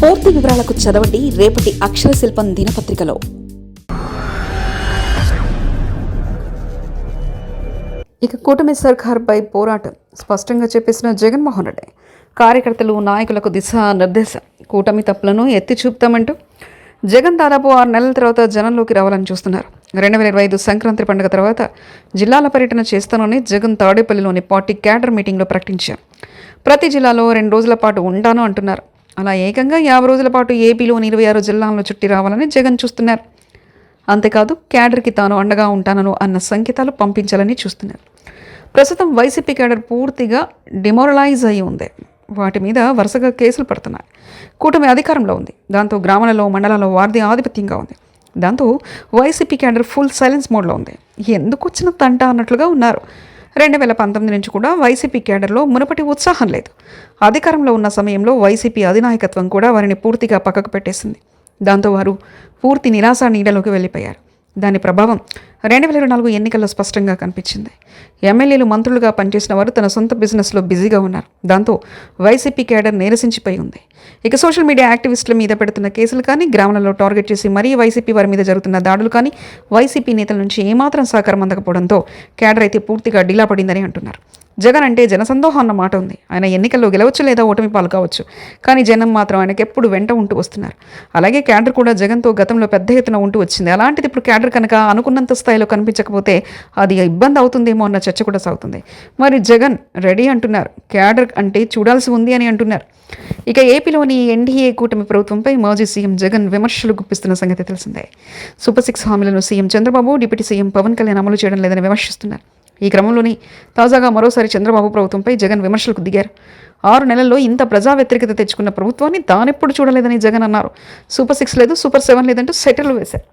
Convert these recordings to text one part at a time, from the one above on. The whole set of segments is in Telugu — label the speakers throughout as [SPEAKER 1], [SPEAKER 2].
[SPEAKER 1] పూర్తి వివరాలకు చదవండి రేపటి అక్షర శిల్పం దినపత్రికలో.
[SPEAKER 2] ఇక కూటమి సర్కార్పై పోరాటం స్పష్టంగా చెప్పేసిన జగన్మోహన్ రెడ్డి. కార్యకర్తలు నాయకులకు దిశ నిర్దేశం కూటమి తప్పులను ఎత్తి చూపుతామంటూ జగన్ దాదాపు ఆరు నెలల తర్వాత జనంలోకి రావాలని చూస్తున్నారు. రెండు వేల ఇరవై ఐదు సంక్రాంతి పండుగ తర్వాత జిల్లాల పర్యటన చేస్తానని జగన్ తాడేపల్లిలోని పార్టీ క్యాడర్ మీటింగ్లో ప్రకటించారు. ప్రతి జిల్లాలో రెండు రోజుల పాటు ఉంటాను అంటున్నారు. అలా ఏకంగా యాభై రోజుల పాటు ఏపీలోని ఇరవై ఆరు జిల్లాల్లో చుట్టి రావాలని జగన్ చూస్తున్నారు. అంతేకాదు క్యాడర్కి తాను అండగా ఉంటానను అన్న సంకేతాలు పంపించాలని చూస్తున్నారు. ప్రస్తుతం వైసీపీ క్యాడర్ పూర్తిగా డిమోరలైజ్ అయి ఉంది. వాటి మీద వరుసగా కేసులు పడుతున్నాయి. కూటమి అధికారంలో ఉంది. దాంతో గ్రామాలలో మండలాల్లో వారిది ఆధిపత్యంగా ఉంది. దాంతో వైసీపీ క్యాడర్ ఫుల్ సైలెన్స్ మోడ్లో ఉంది. ఎందుకు వచ్చిన తంట అన్నట్లుగా ఉన్నారు. రెండు వేల పంతొమ్మిది నుంచి కూడా వైసీపీ క్యాడర్లో మునుపటి ఉత్సాహం లేదు. అధికారంలో ఉన్న సమయంలో వైసీపీ అధినాయకత్వం కూడా వారిని పూర్తిగా పక్కకు పెట్టేసింది. దాంతో వారు పూర్తి నిరాశ నీడలోకి వెళ్ళిపోయారు. దాని ప్రభావం రెండు వేల ఇరవై నాలుగు ఎన్నికల్లో స్పష్టంగా కనిపించింది. ఎమ్మెల్యేలు మంత్రులుగా పనిచేసిన వారు తన సొంత బిజినెస్లో బిజీగా ఉన్నారు. దాంతో వైసీపీ క్యాడర్ నీరసించిపోయి ఉంది. ఇక సోషల్ మీడియా యాక్టివిస్టుల మీద పెడుతున్న కేసులు కానీ గ్రామాలలో టార్గెట్ చేసి మరీ వైసీపీ వారి మీద జరుగుతున్న దాడులు కానీ వైసీపీ నేతల నుంచి ఏమాత్రం సహకారం అందకపోవడంతో క్యాడర్ అయితే పూర్తిగా డీలా పడిందని అంటున్నారు. జగన్ అంటే జనసందోహం అన్న మాట ఉంది. ఆయన ఎన్నికల్లో గెలవచ్చు లేదా ఓటమి పాలు కావచ్చు. కానీ జనం మాత్రం ఆయనకి ఎప్పుడు వెంట ఉంటూ వస్తున్నారు. అలాగే క్యాడర్ కూడా జగన్తో గతంలో పెద్ద ఎత్తున ఉంటూ వచ్చింది. అలాంటిది ఇప్పుడు క్యాడర్ కనుక అనుకున్నంత స్థాయిలో కనిపించకపోతే అది ఇబ్బంది అవుతుందేమో అన్న చర్చ కూడా సాగుతుంది. మరి జగన్ రెడీ అంటున్నారు. క్యాడర్ అంటే చూడాల్సి ఉంది అని అంటున్నారు. ఇక ఏపీలోని ఎన్డీఏ కూటమి ప్రభుత్వంపై మాజీ సీఎం జగన్ విమర్శలు గుప్పిస్తున్న సంగతి తెలిసిందే. సూపర్ సిక్స్ హామీలను CM Chandrababu deputy CM Pawan Kalyan అమలు చేయడం లేదని విమర్శిస్తున్నారు. ఈ క్రమంలోని తాజాగా మరోసారి చంద్రబాబు ప్రభుత్వంపై జగన్ విమర్శలకు దిగారు. ఆరు నెలల్లో ఇంత ప్రజా వ్యతిరేకత తెచ్చుకున్న ప్రభుత్వాన్ని తానెప్పుడు చూడలేదని జగన్ అన్నారు. సూపర్ సిక్స్ లేదు సూపర్ సెవెన్ లేదంటూ సెటిల్ వేశారు.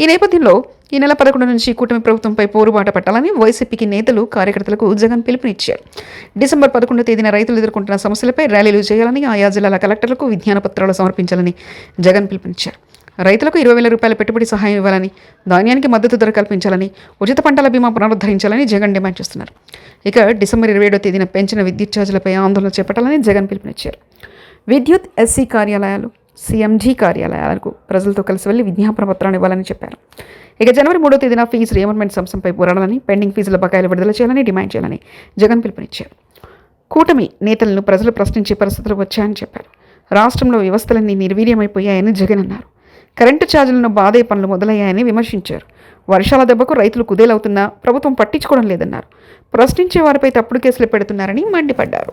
[SPEAKER 2] ఈ నేపథ్యంలో ఈ నెల పదకొండు నుంచి కూటమి ప్రభుత్వంపై పోరుబాట పట్టాలని వైసీపీకి నేతలు కార్యకర్తలకు జగన్ పిలుపునిచ్చారు. డిసెంబర్ పదకొండో తేదీన రైతులు ఎదుర్కొంటున్న సమస్యలపై ర్యాలీలు చేయాలని ఆయా జిల్లాల కలెక్టర్లకు విజ్ఞాన పత్రాలు సమర్పించాలని జగన్ పిలుపునిచ్చారు. రైతులకు ఇరవై వేల రూపాయల పెట్టుబడి సహాయం ఇవ్వాలని ధాన్యానికి మద్దతు ధర కల్పించాలని ఉచిత పంటల బీమా పునరుద్ధరించాలని జగన్ డిమాండ్ చేస్తున్నారు. ఇక డిసెంబర్ ఇరవై ఏడో తేదీన పెంచిన విద్యుత్ ఛార్జీలపై ఆందోళన చేపట్టాలని జగన్ పిలుపునిచ్చారు. విద్యుత్ ఎస్సీ కార్యాలయాలు సీఎంజీ కార్యాలయాలకు ప్రజలతో కలిసి వెళ్ళి విజ్ఞాపన పత్రాన్ని ఇవ్వాలని చెప్పారు. ఇక జనవరి మూడో తేదీన ఫీజు రియంబర్మెంట్ సంస్థపై పోరాడాలని పెండింగ్ ఫీజుల బకాయిలు విడుదల చేయాలని డిమాండ్ చేయాలని జగన్ పిలుపునిచ్చారు. కూటమి నేతలను ప్రజలు ప్రశ్నించే పరిస్థితులు వచ్చాయని చెప్పారు. రాష్ట్రంలో వ్యవస్థలన్నీ నిర్వీర్యమైపోయాయని జగన్ అన్నారు. కరెంటు ఛార్జీలను బాధే పనులు మొదలయ్యాయని విమర్శించారు. వర్షాల దెబ్బకు రైతులు కుదేలవుతున్నా ప్రభుత్వం పట్టించుకోవడం లేదన్నారు. ప్రశ్నించే వారిపై తప్పుడు కేసులు పెడుతున్నారని మండిపడ్డారు.